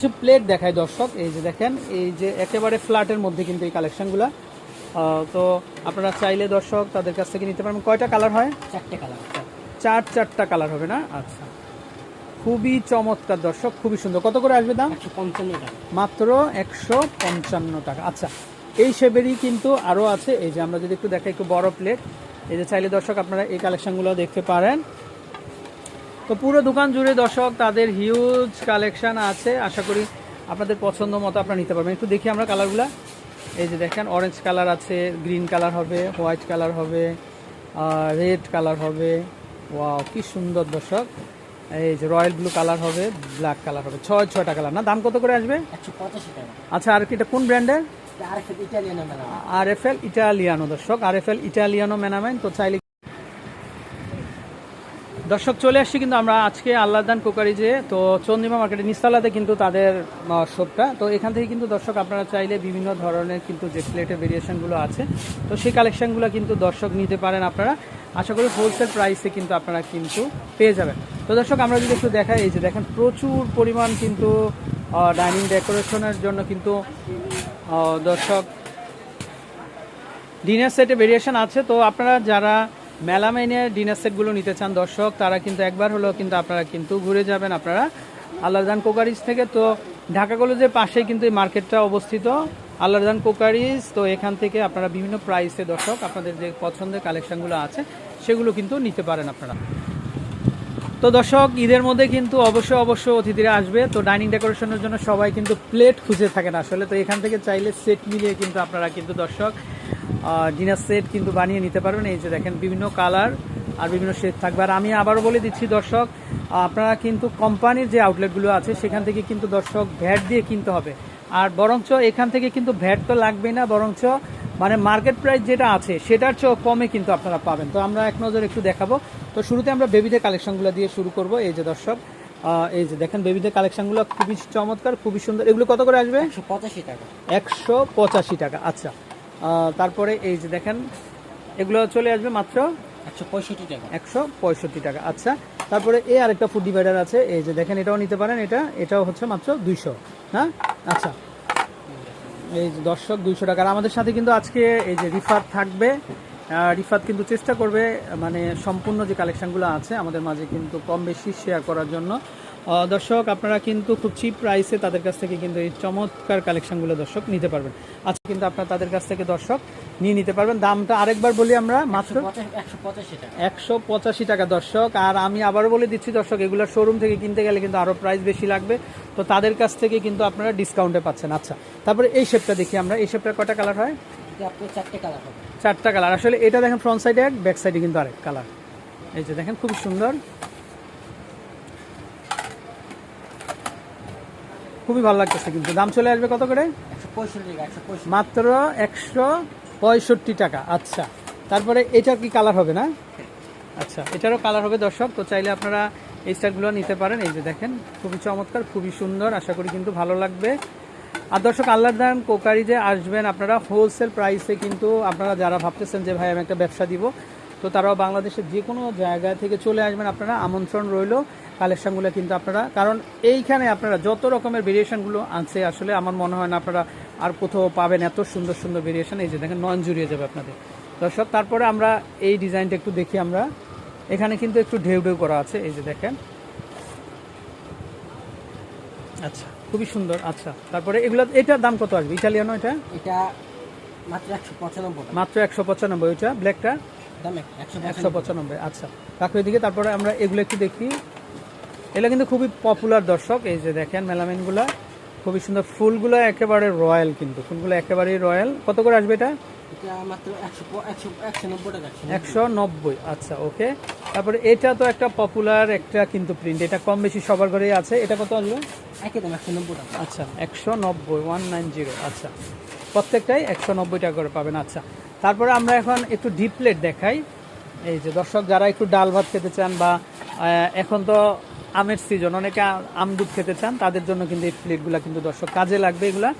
কিছু প্লেট দেখায় দর্শক এই যে দেখেন এই যে একেবারে ফ্ল্যাটের মধ্যে কিন্তু এই কালেকশনগুলো তো আপনারা চাইলে দর্শক তাদের কাছ থেকে নিতে পারবেন। কয়টা কালার হয়? চারটে কালার চার। চারটা কালার হবে না? আচ্ছা। খুবই চমৎকার দর্শক খুবই সুন্দর। কত করে আসবে দাম? পঞ্চান্ন টাকা। মাত্র একশো পঞ্চান্ন টাকা। আচ্ছা এই শেপেরই কিন্তু আরও আছে। এই যে আমরা যদি একটু দেখাই একটু বড় প্লেট এই যে চাইলে দর্শক আপনারা এই কালেকশনগুলো দেখতে পারেন। তো পুরো দোকান জুড়ে দর্শক তাদের হিউজ কালেকশান আছে। আশা করি আপনাদের পছন্দ মতো আপনারা নিতে পারবেন। একটু দেখি আমরা কালারগুলো এই যে দেখেন অরেঞ্জ কালার আছে গ্রিন কালার হবে হোয়াইট কালার হবে রেড কালার হবে। ওয়াও কি সুন্দর দর্শক। এই যে রয়্যাল ব্লু কালার হবে ব্ল্যাক কালার হবে। ছয় ছয়টা কালার না? দাম কত করে আসবে? আচ্ছা আর কি এটা কোন ব্র্যান্ডের আর এফ এল ইটালিয়ানো দর্শক আর এফ এল ইটালিয়ানো মেনামেন তো চাইলে দর্শক চলে আসছি, কিন্তু আমরা আজকে আল্লাহদান কোকারিজে তো চন্দিমা মার্কেটে নিস্তালাতে কিন্তু তাদের শপটা তো এখান থেকে কিন্তু দর্শক আপনারা চাইলে বিভিন্ন ধরনের কিন্তু যে প্লেটের ভেরিয়েশনগুলো আছে, তো সেই কালেকশনগুলো কিন্তু দর্শক নিতে পারেন আপনারা। আশা করি হোলসেল প্রাইসে কিন্তু আপনারা কিন্তু পেয়ে যাবেন। তো দর্শক আমরা যদি একটু দেখাই, এই যে দেখেন প্রচুর পরিমাণ কিন্তু ডাইনিং ডেকোরেশনের জন্য কিন্তু দর্শক ডিনার সেটে ভেরিয়েশন আছে। তো আপনারা যারা মেলামাইনের ডিনার সেটগুলো নিতে চান দর্শক, তারা কিন্তু একবার হলেও কিন্তু আপনারা কিন্তু ঘুরে যাবেন। আপনারা আল্লাহদান কোকারিজ থেকে তো ঢাকা কলেজের পাশেই কিন্তু এই মার্কেটটা অবস্থিত। আল্লাহদান কোকারিজ, তো এখান থেকে আপনারা বিভিন্ন প্রাইসে দর্শক, আপনাদের যে পছন্দের কালেকশনগুলো আছে, সেগুলো কিন্তু নিতে পারেন আপনারা। তো দর্শক, ঈদের মধ্যে কিন্তু অবশ্য অবশ্য অতিথিরা আসবে। তো ডাইনিং ডেকোরেশনের জন্য সবাই কিন্তু প্লেট খুঁজে থাকেন আসলে। তো এখান থেকে চাইলে সেট মিলিয়ে কিন্তু আপনারা কিন্তু দর্শক ডিনার সেট কিন্তু বানিয়ে নিতে পারবেন। এই যে দেখেন বিভিন্ন কালার আর বিভিন্ন শেড থাকবে। আর আমি আবারও বলে দিচ্ছি দর্শক আপনারা কিন্তু কোম্পানির যে আউটলেটগুলো আছে সেখান থেকে কিন্তু দর্শক ভ্যাট দিয়ে কিনতে হবে। আর বরঞ্চ এখান থেকে কিন্তু ভ্যাট তো লাগবেই না বরঞ্চ মানে মার্কেট প্রাইস যেটা আছে সেটার চেয়েও কমে কিন্তু আপনারা পাবেন। তো আমরা এক নজর একটু দেখাবো। তো শুরুতে আমরা বেবিদের কালেকশনগুলো দিয়ে শুরু করব। এই যে দর্শক এই যে দেখেন বেবিদের কালেকশনগুলো খুবই চমৎকার খুবই সুন্দর। এগুলো কত করে আসবে? একশো পঁচাশি টাকা। একশো পঁচাশি টাকা আচ্ছা। তারপরে এই যে দেখেন এগুলো চলে আসবে মাত্র একশো পঁয়ষট্টি টাকা। একশো পঁয়ষট্টি টাকা। আচ্ছা তারপরে এ আরেকটা ফুড ডিভাইডার আছে এই যে দেখেন এটাও নিতে পারেন এটা এটাও হচ্ছে মাত্র দুইশো হ্যাঁ? আচ্ছা এই যে দর্শক দুইশো টাকা। আর আমাদের সাথে কিন্তু আজকে এই যে রিফার থাকবে রিফাত কিন্তু চেষ্টা করবে মানে সম্পূর্ণ যে কালেকশনগুলো আছে আমাদের মাঝে কিন্তু কম বেশি শেয়ার করার জন্য। দর্শক, আপনারা কিন্তু খুব চিপ প্রাইসে তাদের কাছ থেকে কিন্তু এই চমৎকার কালেকশনগুলো দর্শক নিতে পারবেন। আচ্ছা কিন্তু আপনারা তাদের কাছ থেকে দর্শক নিয়ে নিতে পারবেন। দামটা আরেকবার বলি আমরা, মাত্র একশো পঁচাশি টাকা। দর্শক, আর আমি আবারও বলে দিচ্ছি দর্শক, এগুলো শোরুম থেকে কিনতে গেলে কিন্তু আরও প্রাইস বেশি লাগবে। তো তাদের কাছ থেকে কিন্তু আপনারা ডিসকাউন্টে পাচ্ছেন। আচ্ছা তারপরে এই শেপটা দেখি আমরা। এই শেপটার কটা কালার হয়? আপনার চারটে কালার হবে। চারটা কালার আসলে এটা দেখেন ফ্রন্ট সাইডে এক ব্যাক সাইডে কিন্তু আরেক কালার এই যে দেখেন খুব সুন্দর। খুবই ভালো লাগতেছে কিন্তু। দাম চলে আসবে কত করে? মাত্র একশো পঁয়ষট্টি টাকা। আচ্ছা তারপরে এটা কি কালার হবে না? আচ্ছা এটারও কালার হবে দর্শক। তো চাইলে আপনারা এই স্টারগুলো নিতে পারেন। এই যে দেখেন খুবই চমৎকার খুবই সুন্দর। আশা করি কিন্তু ভালো লাগবে। আর দর্শক, আল্লাহর দান কোকারি যে আসবেন আপনারা। হোলসেল প্রাইসে কিন্তু আপনারা যারা ভাবতেছেন যে, ভাই, আমি একটা ব্যবসা দিব, তো তারাও বাংলাদেশের যে কোনো জায়গা থেকে চলে আসবেন। আপনারা আমন্ত্রণ রইল, কালেকশনগুলো কিন্তু আপনারা, কারণ এইখানে আপনারা যত রকমের ভেরিয়েশনগুলো আছে, আসলে আমার মনে হয় না আপনারা আর কোথাও পাবেন এত সুন্দর সুন্দর ভেরিয়েশন এই যে দেখেন নন জুড়িয়ে যাবে আপনাদের। দর্শক, তারপরে আমরা এই ডিজাইনটা একটু দেখি আমরা। এখানে কিন্তু একটু ঢেউ ঢেউ করা আছে, এই যে দেখেন। আচ্ছা। খুবই সুন্দর আচ্ছা। তারপরে এগুলো এটার দাম কত আসবে? ইটালিয়ানো এটা এটা মাত্র একশো পঁচানব্বই মাত্র একশো পঁচানব্বই ওইটা ব্ল্যাকটা? দাম এক- একশো পঁচানব্বই। আচ্ছা। রাখো এদিকে তারপরে আমরা এগুলো একটু দেখি। এগুলো কিন্তু খুবই পপুলার দর্শক এই যে দেখেন মেলামেনগুলো। খুবই সুন্দর ফুলগুলো একেবারে রয়্যাল কিন্তু ফুলগুলো একেবারেই রয়্যাল। কত করে আসবে এটা? একশো নব্বই আচ্ছা ওকে। তারপরে এটা তো একটা পপুলার একটা কিন্তু প্রিন্ট এটা কম বেশি সবার ঘরেই আছে। এটা কত আসবে? একশো নব্বই টাকা। আচ্ছা একশো নব্বই ওয়ান নাইন জিরো আচ্ছা। প্রত্যেকটাই একশো নব্বই টাকা করে পাবেন আচ্ছা। তারপরে আমরা এখন একটু ডিপ প্লেট দেখাই। এই যে দর্শক যারা একটু ডাল ভাত খেতে চান বা এখন তো আমের সিজন অনেকে আ- আম দুধ খেতে চান তাদের জন্য কিন্তু এই প্লেটগুলো কিন্তু দর্শক কাজে লাগবে এগুলা।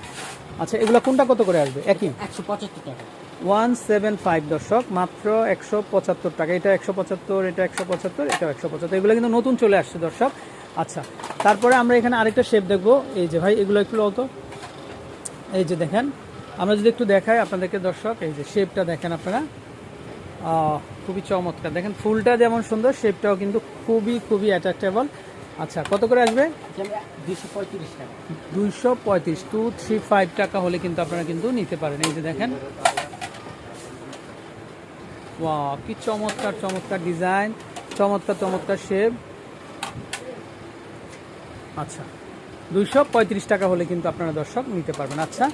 আচ্ছা এগুলা কোনটা কত করে আসবে? একই? একশো পঁচাত্তর টাকা। ওয়ান সেভেন ফাইভ দর্শক মাত্র একশো পঁচাত্তর টাকা। এটা একশো পঁচাত্তর এটা একশো পঁচাত্তর এটা একশো পঁচাত্তর। এগুলো কিন্তু নতুন চলে আসছে দর্শক। আচ্ছা তারপরে আমরা এখানে আরেকটা শেপ দেখব। এই যে ভাই এগুলো একটু তো এই যে দেখেন আমরা যদি একটু দেখাই আপনাদেরকে দর্শক এই যে শেপটা দেখেন আপনারা। আহ, খুবই চমৎকার। দেখেন ফুলটা যেমন সুন্দর শেপটাও কিন্তু খুবই খুবই অ্যাট্রাক্টেবল আচ্ছা কত করে আসবে? দুইশো পঁয়ত্রিশ টু থ্রি ফাইভ টাকা হলে কিন্তু আপনারা কিন্তু নিতে পারেন। এই যে দেখেন। ওয়া কি চমৎকার চমৎকার ডিজাইন চমৎকার চমৎকার শেপ আচ্ছা দুইশো পঁয়ত্রিশ টাকা হলে কিন্তু আপনারা দর্শক নিতে পারবেন। আচ্ছা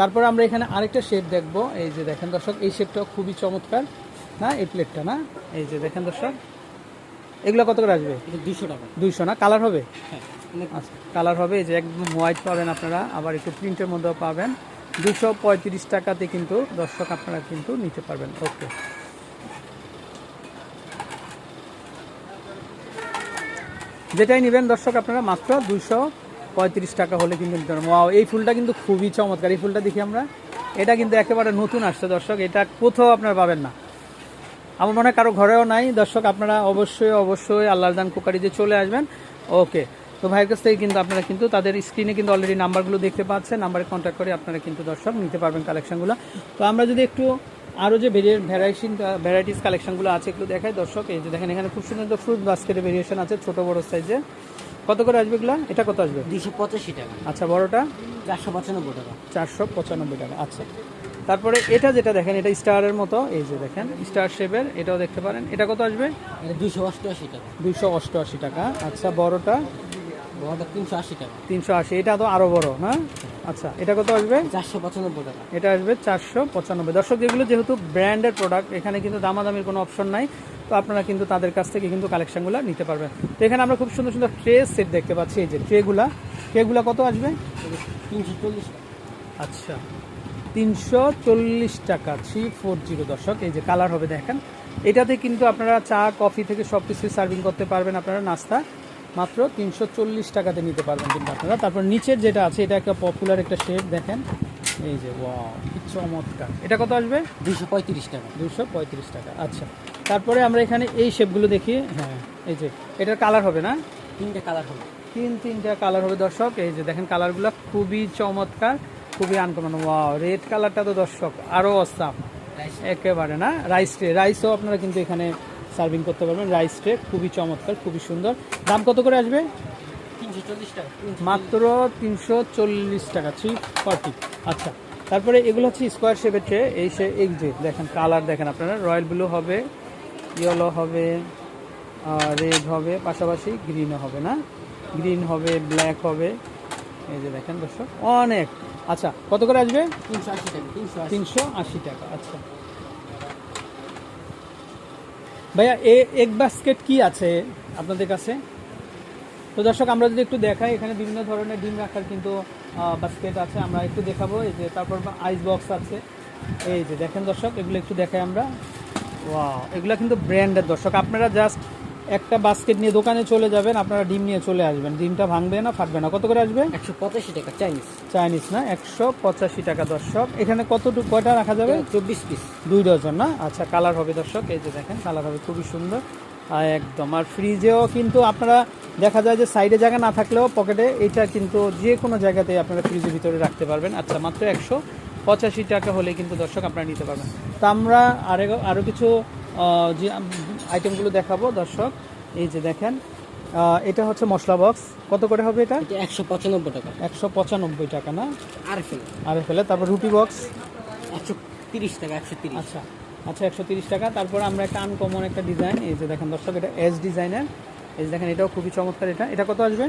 তারপরে আমরা এখানে আরেকটা শেপ দেখব। এই যে দেখেন দর্শক এই শেপটাও খুবই চমৎকার। না এই প্লেটটা না? এই যে দেখেন দর্শক। এগুলো কত করে আসবে? দুশো টাকা। দুইশো না? কালার হবে? হ্যাঁ আচ্ছা কালার হবে। এই যে একদম হোয়াইট পাবেন আপনারা আবার একটু প্রিন্টের মধ্যেও পাবেন। দুশো পঁয়ত্রিশ টাকাতে কিন্তু দর্শক আপনারা কিন্তু নিতে পারবেন। ওকে যেটাই নেবেন দর্শক আপনারা মাত্র দুশো পঁয়ত্রিশ টাকা হলে কিন্তু নিতে পারবেন। এই ফুলটা কিন্তু খুবই চমৎকার। এই ফুলটা দেখি আমরা। এটা কিন্তু একেবারে নতুন আসছে দর্শক। এটা কোথাও আপনারা পাবেন না। আমার মনে হয় কারও ঘরেও নাই। দর্শক আপনারা অবশ্যই অবশ্যই আল্লাহর দান কুকারিতে চলে আসবেন। ওকে তো ভাইয়ের কাছ থেকে কিন্তু আপনারা কিন্তু তাদের স্ক্রিনে কিন্তু অলরেডি নাম্বারগুলো দেখতে পাচ্ছেন। নাম্বারে কন্ট্যাক্ট করে আপনারা কিন্তু দর্শক নিতে পারবেন কালেকশনগুলো তো আমরা যদি একটু আরও যে ভ্যারাইটি ভ্যারাইটিস কালেকশনগুলো আছে একটু দেখায় দর্শক। এই যে দেখেন এখানে খুব সুন্দর ফ্রুট বাস্কেটের ভেরিয়েশন আছে ছোট বড় সাইজে কত করে আসবে এগুলো? এটা কত আসবে? দুশো পঁচাশি টাকা। আচ্ছা বড়টা? চারশো পঁচানব্বই টাকা। চারশো পঁচানব্বই টাকা আচ্ছা। তারপরে এটা যেটা দেখেন এটা স্টারের মতো এই যে দেখেন স্টার শেপের এটাও দেখতে পারেন। এটা কত আসবে? দুশো অষ্টআশি টাকা। দুইশো অষ্টআশি টাকা। আচ্ছা বড়টা? বড়টা তিনশো আশি টাকা। তিনশো আশি এটা তো আরও বড় হ্যাঁ আচ্ছা এটা কত আসবে? চারশো পঁচানব্বই টাকা। এটা আসবে চারশো পঁচানব্বই। দর্শক যেগুলো যেহেতু ব্র্যান্ডের প্রোডাক্ট এখানে কিন্তু দামাদামির কোনো অপশন নাই। তো আপনারা কিন্তু তাদের কাছ থেকে কিন্তু কালেকশনগুলো নিতে পারবেন। তো এখানে আমরা খুব সুন্দর সুন্দর ট্রে সেট দেখতে পাচ্ছি। এই যে ট্রেগুলা ট্রেগুলা কত আসবে? তিনশো চল্লিশ আচ্ছা। তিনশো চল্লিশ টাকা থ্রি ফোর জিরো দর্শক এই যে কালার হবে দেখেন। এটাতে কিন্তু আপনারা চা কফি থেকে সব কিছু সার্ভিং করতে পারবেন আপনারা নাস্তা। মাত্র তিনশো চল্লিশ টাকাতে নিতে পারবেন কিন্তু আপনারা। তারপর নিচের যেটা আছে এটা একটা পপুলার একটা শেপ দেখেন। এই যে ওয়াও কি চমৎকার। এটা কত আসবে? দুশো পঁয়ত্রিশ টাকা। দুশো পঁয়ত্রিশ টাকা আচ্ছা। তারপরে আমরা এখানে এই শেপগুলো দেখি। হ্যাঁ এই যে এটার কালার হবে না? তিনটে কালার হবে। তিন তিনটা কালার হবে দর্শক। এই যে দেখেন কালারগুলো খুবই চমৎকার। খুবই আনকমন। ওয়াও রেড কালারটা তো দর্শক আরও অসাম একেবারে না? রাইস ট্রে রাইসও আপনারা কিন্তু এখানে সার্ভিং করতে পারবেন। রাইস ট্রে খুবই চমৎকার খুবই সুন্দর। দাম কত করে আসবে? মাত্র তিনশো চল্লিশ টাকা থ্রি ফর্টি আচ্ছা তারপরে এগুলো হচ্ছে স্কোয়ার শেপের ট্রে এই সে এই যে দেখেন কালার দেখেন আপনারা। রয়্যাল ব্লু হবে ইয়েলো হবে রেড হবে পাশাপাশি গ্রিনও হবে না? গ্রিন হবে ব্ল্যাক হবে। এই যে দেখেন দর্শক অনেক। আচ্ছা কত করে আসবে? তিনশো আশি টাকা আচ্ছা। ভাইয়া এ এক বাস্কেট কি আছে আপনাদের কাছে? তো দর্শক আমরা যদি একটু দেখাই এখানে বিভিন্ন ধরনের ডিম রাখার কিন্তু বাস্কেট আছে আমরা একটু দেখাবো এই যে তারপর আইস বক্স আছে। এই যে দেখেন দর্শক এগুলো একটু দেখাই আমরা। ওয়াও এগুলো কিন্তু ব্র্যান্ডের দর্শক আপনারা জাস্ট একটা বাস্কেট নিয়ে দোকানে চলে যাবেন আপনারা ডিম নিয়ে চলে আসবেন। ডিমটা ভাঙবে না ফাটবে না। কত করে আসবে? একশো পঁচাশি টাকা চাইনিজ। চাইনিজ না? একশো পঁচাশি টাকা দর্শক। এখানে কতটুকু কয়টা রাখা যাবে? চব্বিশ পিস দুই ডজন না? আচ্ছা কালার হবে দর্শক। এই যে দেখেন কালার হবে খুবই সুন্দর। আর একদম। আর ফ্রিজেও কিন্তু আপনারা দেখা যায় যে সাইডে জায়গা না থাকলেও পকেটে এটা কিন্তু যে কোনো জায়গাতে আপনারা ফ্রিজের ভিতরে রাখতে পারবেন। আচ্ছা মাত্র একশো পঁচাশি টাকা হলে কিন্তু দর্শক আপনারা নিতে পারবেন। তা আমরা আরও আরও কিছু যে আইটেমগুলো দেখাবো দর্শক। এই যে দেখেন এটা হচ্ছে মশলা বক্স। কত করে হবে এটা? একশো পঁচানব্বই টাকা। একশো পঁচানব্বই টাকা না? আর ফেল। আর ফেলে তারপর রুটি বক্স। একশো তিরিশ টাকা একশো তিরিশ। আচ্ছা আচ্ছা একশো তিরিশ টাকা। তারপর আমরা একটা আনকমন একটা ডিজাইন এই যে দেখেন দর্শক এটা এস ডিজাইনের এই যে দেখেন এটাও খুবই চমৎকার এটা। এটা কত আসবে?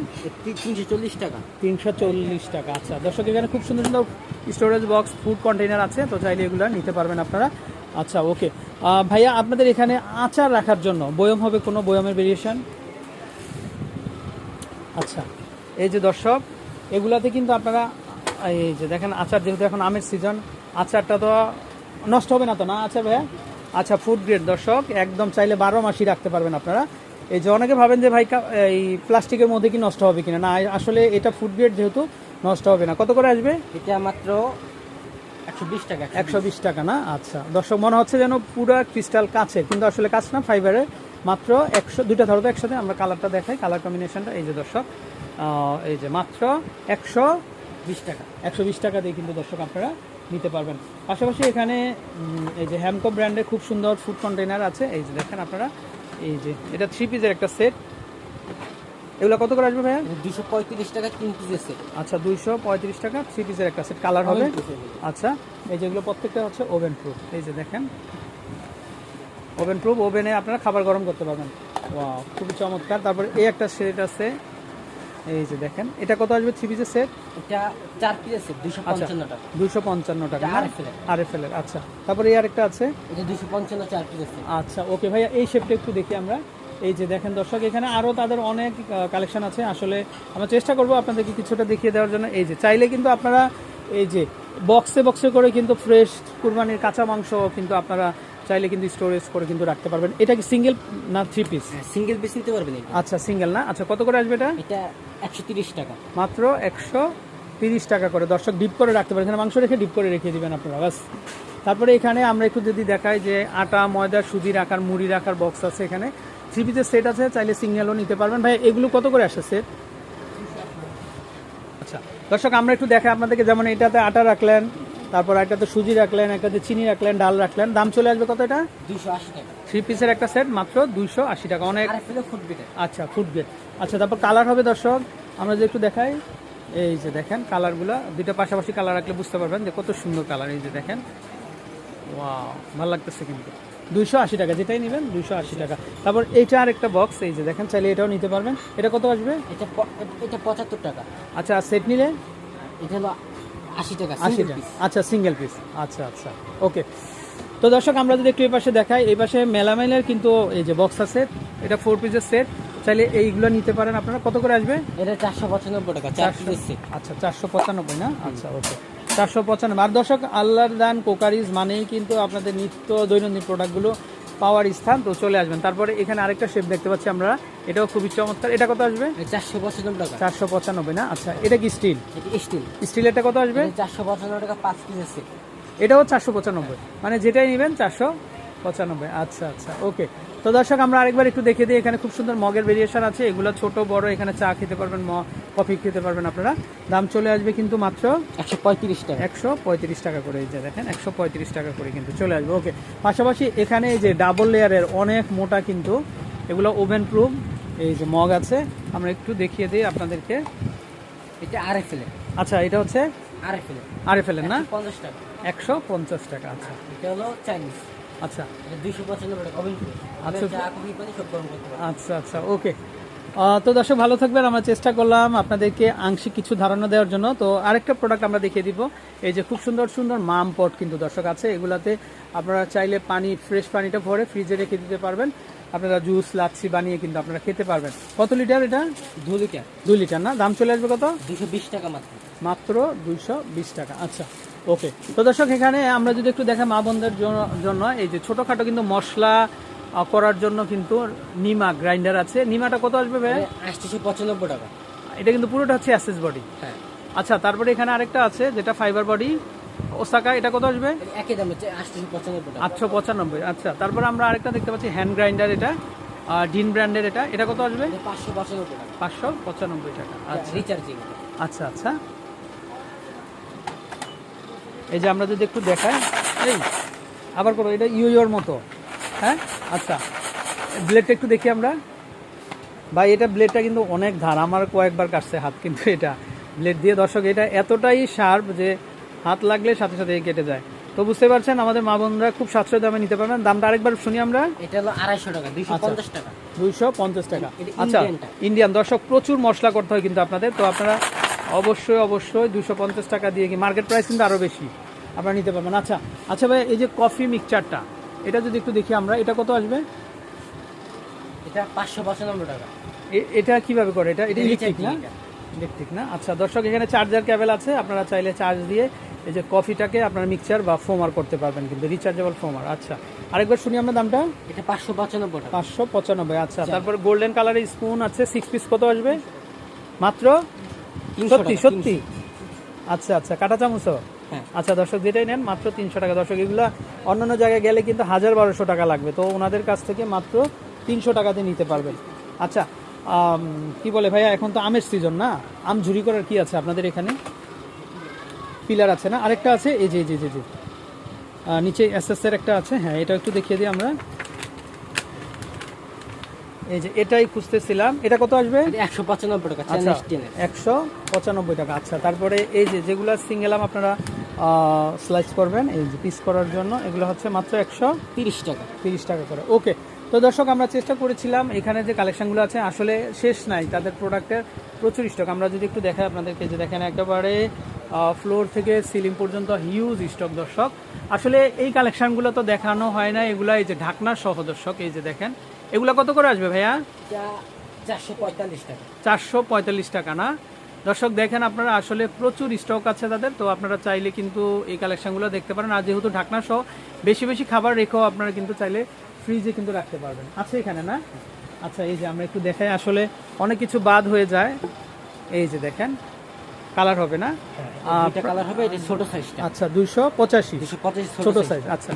তিনশো চল্লিশ টাকা। তিনশো চল্লিশ টাকা আচ্ছা। দর্শক এখানে খুব সুন্দর সুন্দর স্টোরেজ বক্স ফুড কন্টেইনার আছে তো চাইলে এগুলো নিতে পারবেন আপনারা। আচ্ছা ওকে ভাইয়া, আপনাদের এখানে আচার রাখার জন্য বয়ম হবে কোনো বয়মের ভেরিয়েশন আচ্ছা এই যে দর্শক, এগুলাতে কিন্তু আপনারা, এই যে দেখেন, আচার যেহেতু এখন আমের সিজন আচারটা তো নষ্ট হবে না তো না আচ্ছা ভাইয়া? আচ্ছা ফুড গ্রেড দর্শক, একদম চাইলে বারো মাসই রাখতে পারবেন আপনারা। এই যে অনেকে ভাবেন যে ভাই এই প্লাস্টিকের মধ্যে কি নষ্ট হবে কিনা? না, আসলে এটা ফুড গ্রেড যেহেতু নষ্ট হবে না। কত করে আসবে? এটা মাত্র একশো বিশ টাকা না? আচ্ছা। দর্শক, মনে হচ্ছে যেন পুরো ক্রিস্টাল কাছে, কিন্তু আসলে কাছ না ফাইবারের মাত্র একশো, দুইটা ধরো একসাথে, আমরা কালারটা দেখাই, কালার কম্বিনেশনটা এই যে দর্শক এই যে মাত্র একশো বিশ টাকা। একশো বিশ টাকা দিয়ে কিন্তু দর্শক আপনারা নিতে পারবেন। পাশাপাশি এখানে এই যে হ্যামকো ব্র্যান্ডের খুব সুন্দর ফুড কন্টেনার আছে। এই যে দেখেন আপনারা, এই যে, এটা থ্রি পিসের একটা সেট এগুলো কত করে আসবে ভাইয়া? দুশো পঁয়ত্রিশ টাকা তিন পিসের সেট আচ্ছা দুইশো পঁয়ত্রিশ টাকা থ্রি পিসের একটা সেট কালার হবে। আচ্ছা এই যেগুলো প্রত্যেকটা হচ্ছে ওভেন প্রুফ এই যে দেখেন ওভেন প্রুফ ওভেনে আপনারা খাবার গরম করতে পারবেন। ওয়াও খুবই চমৎকার। তারপর এই একটা সেট আছে। এই যে দেখেন এটা কত আসবে থ্রি পিসের সেট এটা চার পিসের সেট দুশো আচ্ছা পঞ্চান্ন টাকা। দুশো পঞ্চান্ন টাকা আর এফ এর আচ্ছা। তারপরে এই আরেকটা আছে। এটা দুশো পঞ্চান্ন চার পিসের সেট আচ্ছা ওকে ভাইয়া এই শেপটা একটু দেখি আমরা। এই যে দেখেন দর্শক এখানে আরও তাদের অনেক কালেকশন আছে। আসলে আমরা চেষ্টা করব আপনাদেরকে কিছুটা দেখিয়ে দেওয়ার জন্য। এই যে চাইলে কিন্তু আপনারা এই যে বক্সে বক্সে করে কিন্তু ফ্রেশ কুরবানির কাঁচা মাংস কিন্তু আপনারা চাইলে কিন্তু স্টোরেজ করে কিন্তু রাখতে পারবেন। এটা কি সিঙ্গেল না থ্রি পিস সিঙ্গেল পিস নিতে পারবেন আচ্ছা সিঙ্গেল না? আচ্ছা কত করে আসবে এটা? এটা একশো তিরিশ টাকা। মাত্র একশো তিরিশ টাকা করে। দর্শক ডিপ করে রাখতে পারেন। এখানে মাংস রেখে ডিপ করে রেখে দেবেন আপনারা বাস। তারপরে এখানে আমরা একটু যদি দেখাই যে আটা ময়দা সুজি রাখার মুড়ি রাখার বক্স আছে এখানে। থ্রি পিসের সেট আছে চাইলে সিঙ্গেলও নিতে পারবেন। ভাই এগুলো কত করে আসে সেট? আচ্ছা দর্শক আমরা একটু দেখাই আপনাদেরকে। যেমন এটাতে আটা রাখলেন তারপর একটাতে সুজি রাখলেন একটাতে চিনি রাখলেন ডাল রাখলেন। দাম চলে আসবে কত এটা? দুশো আশি টাকা। থ্রি পিসের একটা সেট মাত্র দুইশো আশি টাকা। অনেক আচ্ছা ফুড গ্রেড আচ্ছা তারপর কালার হবে দর্শক। আমরা যে একটু দেখাই। এই যে দেখেন কালারগুলো দুইটা পাশাপাশি কালার রাখলে বুঝতে পারবেন যে কত সুন্দর কালার এই যে দেখেন। ওয়াও ভালো লাগতেছে কিন্তু। দুইশো আশি টাকা যেটাই নেবেন দুইশো আশি টাকা। তারপর এইটা আর একটা বক্স এই যে দেখেন চাইলে এটাও নিতে পারবেন। এটা কত আসবে? এটা এটা পঁচাত্তর টাকা। আচ্ছা সেট নিলে? এটা হলো আশি টাকা আশি টাকা। আচ্ছা সিঙ্গেল পিস আচ্ছা আচ্ছা। ওকে তো দর্শক আমরা যদি একটু এই পাশে দেখাই এই পাশে মেলামেলের কিন্তু এই যে বক্স আছে এটা ফোর পিসের সেট চাইলে এইগুলো নিতে পারেন আপনারা। কত করে আসবে? এটা চারশো পঁচানব্বই টাকা চার পিসের সেট আচ্ছা চারশো পঁচানব্বই না? আচ্ছা ওকে চারশো পঁচানব্বই। আর দর্শক আল্লাহর দান কোকারিজ মানেই কিন্তু আপনাদের নিত্য দৈনন্দিন প্রোডাক্টগুলো পাওয়ার স্থান। তো চলে আসবেন। তারপরে এখানে আরেকটা শেপ দেখতে পাচ্ছি আমরা। এটাও খুবই চমৎকার। এটা কত আসবে? চারশো পঁচানব্বই টাকা। চারশো পঁচানব্বই না? আচ্ছা এটা কি স্টিল স্টিল স্টিল এটা কত আসবে? চারশো পঁচানব্বই টাকা পাঁচ পিস আছে। এটাও চারশো পঁচানব্বই। মানে যেটাই নেবেন চারশো পঁচানব্বই আচ্ছা আচ্ছা ওকে তো দর্শক আমরা আরেকবার একটু দেখে দিই এখানে খুব সুন্দর মগের ভেরিয়েশন আছে এগুলো ছোট বড় এখানে চা খেতে পারবেন কফি খেতে পারবেন আপনারা। দাম চলে আসবে কিন্তু মাত্র একশো পঁয়ত্রিশ টাকা। একশো পঁয়ত্রিশ টাকা করে এই যে দেখেন একশো পঁয়ত্রিশ টাকা করে কিন্তু চলে আসবে ওকে পাশাপাশি এখানে এই যে ডাবল লেয়ারের অনেক মোটা কিন্তু এগুলো ওভেন প্রুফ এই যে মগ আছে আমরা একটু দেখিয়ে দিই আপনাদেরকে। এটা আর এফ এল আচ্ছা এটা হচ্ছে আর এফ এল আর এফ না পঞ্চাশ টাকা। একশো পঞ্চাশ টাকা আচ্ছা। এটা হলো চাইনিজ আচ্ছা। দুইশো পঁচানব্বই টাকা ওভেন আচ্ছা। সব গরম করতে আচ্ছা আচ্ছা ওকে। তো দর্শক ভালো থাকবেন। আমরা চেষ্টা করলাম আপনাদেরকে আংশিক কিছু ধারণা দেওয়ার জন্য। তো আরেকটা প্রোডাক্ট আমরা দেখিয়ে দিব। এই যে খুব সুন্দর সুন্দর মাম পট কিন্তু দর্শক আছে। এগুলাতে আপনারা চাইলে পানি ফ্রেশ পানিটা ভরে ফ্রিজে রেখে দিতে পারবেন। আপনারা জুস লাচ্ছি বানিয়ে কিন্তু আপনারা খেতে পারবেন। কত লিটার এটা? দু লিটার দুই লিটার না? দাম চলে আসবে কত? দুশো বিশ টাকা মাত্র। মাত্র দুইশো বিশ টাকা। আচ্ছা। ওকে তো দর্শক এখানে আমরা যদি একটু দেখা মা বোনদের জন- জন্য এই যে ছোটোখাটো কিন্তু মশলা করার জন্য কিন্তু নিমা গ্রাইন্ডার আছে। নিমাটা কত আসবে ভাই আটশোশো পঁচানব্বই টাকা। এটা কিন্তু পুরোটা হচ্ছে অ্যাসেস বডি। হ্যাঁ। আচ্ছা তারপরে এখানে আরেকটা আছে যেটা ফাইবার বডি। ওসাকা এটা কত আসবে? একই দাম হচ্ছে আটশোশো পঁচানব্বই টাকা। আটশো পঁচানব্বই আচ্ছা। তারপরে আমরা আরেকটা দেখতে পাচ্ছি হ্যান্ড গ্রাইন্ডার এটা আর ডিন ব্র্যান্ডের এটা। এটা কত আসবে? পাঁচশো পঁচানব্বই টাকা। পাঁচশো পঁচানব্বই টাকা আচ্ছা। রিচার্জিং আচ্ছা আচ্ছা। এই যে আমরা যদি একটু দেখাই এই আবার করো এটা ইউইওর মতো। হ্যাঁ? আচ্ছা ব্লেডটা একটু দেখি আমরা। ভাই এটা ব্লেডটা কিন্তু অনেক ধার আমার কয়েকবার কাটছে হাত কিন্তু এটা ব্লেড দিয়ে দর্শক এটা এতটাই শার্প যে হাত লাগলে সাথে সাথে কেটে যায়। তো বুঝতে পারছেন আমাদের মা বোনরা খুব সাশ্রয় দামে নিতে পারবেন। দামটা আরেকবার শুনি আমরা। এটা হলো আড়াইশো টাকা দুইশো আচ্ছা। পঞ্চাশ টাকা। দুইশো পঞ্চাশ টাকা। আচ্ছা ইন্ডিয়ান দর্শক প্রচুর মশলা করতে হয় কিন্তু আপনাদের। তো আপনারা অবশ্যই অবশ্যই দুশো পঞ্চাশ টাকা দিয়ে কি মার্কেট প্রাইস কিন্তু আরও বেশি। আপনারা নিতে পারবেন আচ্ছা আচ্ছা ভাই এই যে কফি মিক্সচারটা এটা যদি একটু দেখি আমরা এটা কত আসবে? এটা পাঁচশো পঁচানব্বই টাকা। এটা কীভাবে করে? এটা এটা ইলেকট্রিক না? ইলেকট্রিক না? আচ্ছা দর্শক এখানে চার্জার কেবল আছে আপনারা চাইলে চার্জ দিয়ে এই যে কফিটাকে আপনারা মিক্সচার বা ফোমার করতে পারবেন কিন্তু রিচার্জেবল ফোমার আচ্ছা আরেকবার শুনি আমরা দামটা। এটা পাঁচশো পঁচানব্বই টাকা। পাঁচশো পঁচানব্বই আচ্ছা তারপর গোল্ডেন কালারের স্পুন আছে সিক্স পিস কত আসবে? মাত্র? সত্যি সত্যি? আচ্ছা আচ্ছা কাটা চামচও? আচ্ছা দর্শক যেটাই নেন মাত্র তিনশো টাকা। দর্শক এগুলা অন্যান্য জায়গায় গেলে কিন্তু হাজার বারোশো টাকা লাগবে। তো ওনাদের কাছ থেকে মাত্র তিনশো টাকাতে নিতে পারবেন। আচ্ছা কি বলে ভাইয়া এখন তো আমের সিজন না? আম ঝুরি করার কি আছে আপনাদের এখানে? পিলার আছে না? আরেকটা আছে? এই যে এই যে আহ, নিচে এস এস এর একটা আছে। হ্যাঁ এটা একটু দেখিয়ে দিই আমরা। এই যে এটাই খুঁজতেছিলাম। এটা কত আসবে? একশো পঁচানব্বই টাকা আচ্ছা একশো পঁচানব্বই টাকা। আচ্ছা তারপরে এই যে যেগুলো সিঙ্গেলাম আপনারা স্লাইস করবেন এই যে পিস করার জন্য। এগুলো হচ্ছে মাত্র একশো তিরিশ টাকা। তিরিশ টাকা করে। ওকে তো দর্শক আমরা চেষ্টা করেছিলাম এখানে যে কালেকশনগুলো আছে আসলে শেষ নাই। তাদের প্রোডাক্টের প্রচুর স্টক আমরা যদি একটু দেখাই আপনাদেরকে যে দেখেন একেবারে ফ্লোর থেকে সিলিং পর্যন্ত হিউজ স্টক দর্শক। আসলে এই কালেকশনগুলো তো দেখানো হয় না। এগুলো এই যে ঢাকনা সহ দর্শক এই যে দেখেন। এগুলো কত করে আসবে ভাইয়া? চারশো পঁয়তাল্লিশ টাকা। চারশো পঁয়তাল্লিশ টাকা না? দর্শক দেখেন আপনারা আসলে প্রচুর স্টক আছে তাদের তো আপনারা চাইলে কিন্তু এই কালেকশনগুলো দেখতে পারেন। আর যেহেতু ঢাকনা সহ বেশি বেশি খাবার রেখেও আপনারা কিন্তু চাইলে ফ্রিজে কিন্তু রাখতে পারবেন। আছে এখানে না? আচ্ছা এই যে আমরা একটু দেখাই। আসলে অনেক কিছু বাদ হয়ে যায়। এই যে দেখেন কালার হবে না? কালার হবে এটা ছোট সাইজটা আচ্ছা দুইশো পঁচাশি। ছোট সাইজ আচ্ছা।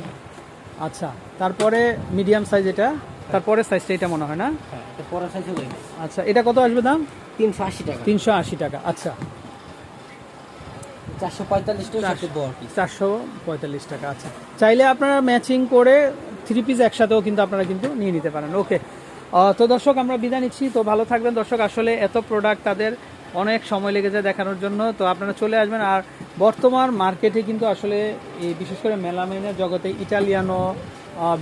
আচ্ছা তারপরে মিডিয়াম সাইজ এটা তারপরে সাইজটা এটা মনে হয় না? হ্যাঁ সাইজ আচ্ছা এটা কত আসবে দাম? তিনশো আশি টাকা। তিনশো আশি টাকা আচ্ছা। চারশো পঁয়তাল্লিশ টাকা চারশো পঁয়তাল্লিশ টাকা আচ্ছা। চাইলে আপনারা ম্যাচিং করে থ্রি পিস একসাথেও কিন্তু আপনারা কিন্তু নিয়ে নিতে পারেন। ওকে। তো দর্শক আমরা বিদায় নিচ্ছি। তো ভালো থাকবেন। দর্শক আসলে এত প্রোডাক্ট তাদের অনেক সময় লেগে যায় দেখানোর জন্য। তো আপনারা চলে আসবেন। আর বর্তমান মার্কেটে কিন্তু আসলে এই বিশেষ করে মেলামেনের জগতে ইটালিয়ানো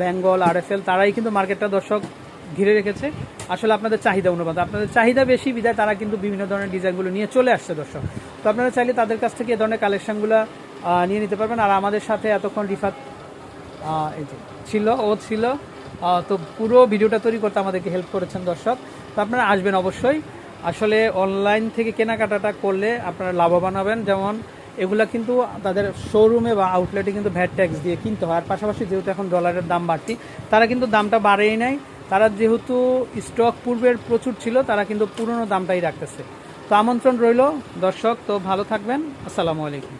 বেঙ্গল আরএফএল তারাই কিন্তু মার্কেটটা দর্শক ঘিরে রেখেছে। আসলে আপনাদের চাহিদা অনুপাত। আপনাদের চাহিদা বেশি বিদায় তারা কিন্তু বিভিন্ন ধরনের ডিজাইনগুলো নিয়ে চলে আসছে দর্শক। তো আপনারা চাইলে তাদের কাছ থেকে এ ধরনের কালেকশনগুলো নিয়ে নিতে পারবেন। আর আমাদের সাথে এতক্ষণ রিফাত ছিল, ও ছিল। তো পুরো ভিডিওটা তৈরি করতে আমাদেরকে হেল্প করেছেন দর্শক। তো আপনারা আসবেন অবশ্যই। আসলে অনলাইন থেকে কেনাকাটাটা করলে আপনারা লাভবান হবেন। যেমন এগুলা কিন্তু তাদের শোরুমে বা আউটলেটে কিন্তু ভ্যাট ট্যাক্স দিয়ে কিনতে হয়। আর পাশাপাশি যেহেতু এখন ডলারের দাম বাড়তি, তারা কিন্তু দামটা বাড়েই নাই তারা যেহেতু স্টক পূর্বের প্রচুর ছিল, তারা কিন্তু পুরনো দামটাই রাখতেছে। তো আমন্ত্রণ রইল, দর্শক, তো ভালো থাকবেন। আসসালামু আলাইকুম।